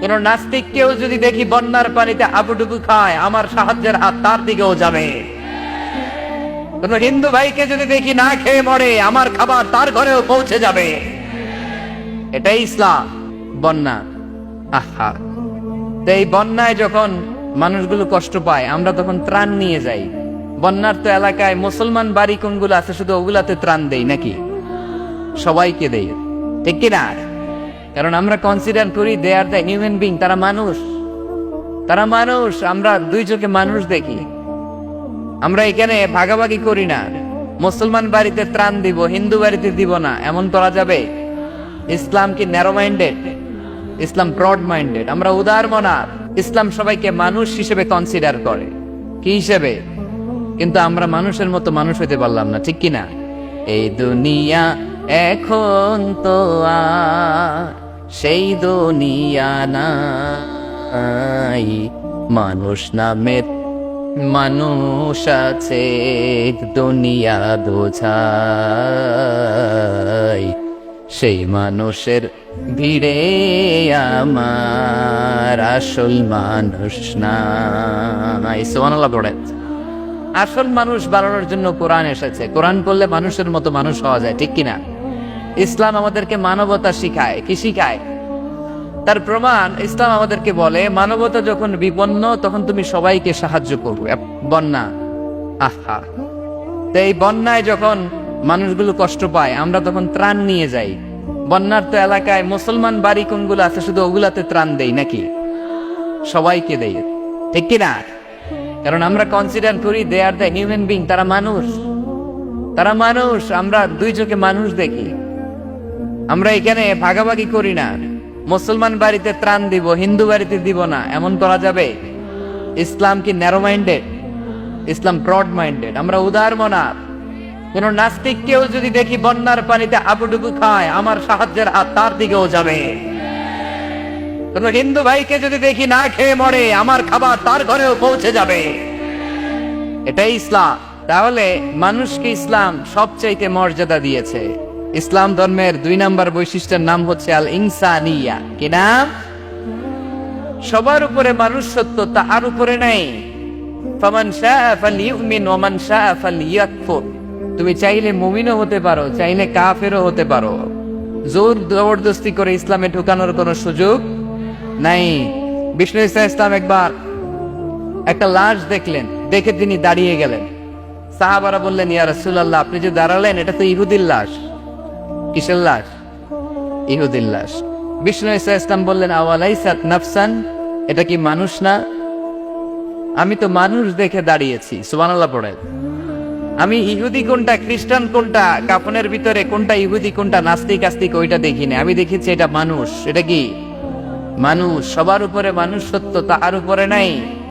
কোন নাস্তিক কেউ যদি দেখি বন্যার পানিতে আবুডুবু খায়, আমার সাহায্যের হাত তার দিকেও যাবে। কোন হিন্দু ভাইকে যদি দেখি না খেয়ে মরে, আমার খাবার তার ঘরেও পৌঁছে যাবে। এটাই ইসলাম, বন্যা। আহা। তো এই বন্যায় যখন মানুষগুলো কষ্ট পায়, আমরা তখন ত্রাণ নিয়ে যাই। বন্যার তো এলাকায় মুসলমান বাড়ি কোনগুলো আছে, শুধু ওগুলাতে ত্রাণ দেই নাকি? সবাইকে দেই। ঠিক কিনা? কারণ আমরা কনসিডার করি they are the human being তারা মানুষ। তারা মানুষ, আমরা দুই চোখে মানুষ দেখি। আমরা এখানে ভাগাভাগি করি না। মুসলমান বাড়িতে ত্রাণ দিব, হিন্দু বাড়িতে দিব না, এমন করা যাবে? ইসলাম কি narrow minded Islam broad minded আমরা উদার মনা ইসলাম সবাইকে মানুষ হিসেবে কনসিডার করে। কি হিসেবে? কিন্তু আমরা মানুষের মতো মানুষ হইতে পারলাম না, ঠিক কি না এই দুনিয়া এখন তো আর সেই দুনিয়া নাই। মানুষ নামের মানুষ আছে, দুনিয়া বোঝাই। সেই মানুষের ভিড়ে আমার আসল মানুষ নাই। সোমানাল্লাহ পড়ে। আসল মানুষ বানানোর জন্য কোরআন এসেছে। কোরআন পড়লে মানুষের মতো মানুষ হওয়া যায়, ঠিক কিনা? ইসলাম আমাদেরকে মানবতা শিখায়। কি শিখায়? তার প্রমাণ, ইসলাম আমাদেরকে বলে, মানবতা যখন বিপন্ন, তখন তুমি সবাইকে সাহায্য করবে। বন্যা। আহা। তো এই বন্যায় যখন মানুষগুলো কষ্ট পায়, আমরা তখন ত্রাণ নিয়ে যাই। বন্যার তো এলাকায় মুসলমান বাড়ি কোনগুলো আছে, শুধু ওগুলাতে ত্রাণ দেই নাকি? সবাইকে দেই। ঠিক কিনা কারণ আমরা কনসিডার করি they are the human being তারা মানুষ। তারা মানুষ, আমরা দুই চোখে মানুষ দেখি। আমরা এখানে ভাগাভাগি করি না। মুসলমান বাড়িতে ত্রাণ দিব, হিন্দু বাড়িতে দিব না, এমন করা যাবে? ইসলাম কি narrow minded Islam broad minded আমরা উদার মনা কোন নাস্তিক কেউ যদি দেখি বন্যার পানিতে আবুডুবু খায়, আমার সাহায্যের হাত তার দিকেও যাবে। কোন হিন্দু ভাইকে যদি দেখি না খেয়ে মরে, আমার খাবার তার ঘরেও পৌঁছে যাবে। এটাই ইসলাম। তাহলে মানুষকে ইসলাম সবচাইতে মর্যাদা দিয়েছে। ইসলাম ধর্মের দুই নাম্বার বৈশিষ্ট্যের নাম হচ্ছে আল ইনসানিয়া কি নাম? সবার উপরে মানুষ সত্য তার উপরে নাই। তুমি চাইলে মুমিনও হতে পারো, চাইলে কাফেরও হতে পারো। জোর জবরদস্তি করে ইসলামে ঢুকানোর কোনো সুযোগ নাই। বিষ্ণু ইসা ইসলাম একবার একটা লাশ দেখলেন, দেখে তিনি দাঁড়িয়ে গেলেন। সাহাবারা বললেন, ইয়া রাসূলুল্লাহ, আপনি যে দাঁড়ালেন, এটা তো ইহুদির লাশ। কিসের লাশ? ইহুদির লাশ। বিষ্ণু ইসা ইসলাম বললেন, আওয়ালাইসাত নাফসান? এটা কি মানুষ না? আমি তো মানুষ দেখে দাঁড়িয়েছি, সুবহানাল্লাহ পড়ে আমি ইহুদি কোনটা, খ্রিস্টান কোনটা কাপনের ভিতরে কোনটা ইহুদি, কোনটা নাস্তিক, আস্তিক, ওইটা দেখিনি। আমি দেখেছি এটা মানুষ। এটা কি? মানুষ। সবার উপরে মানুষ সত্য তার উপরে নাই।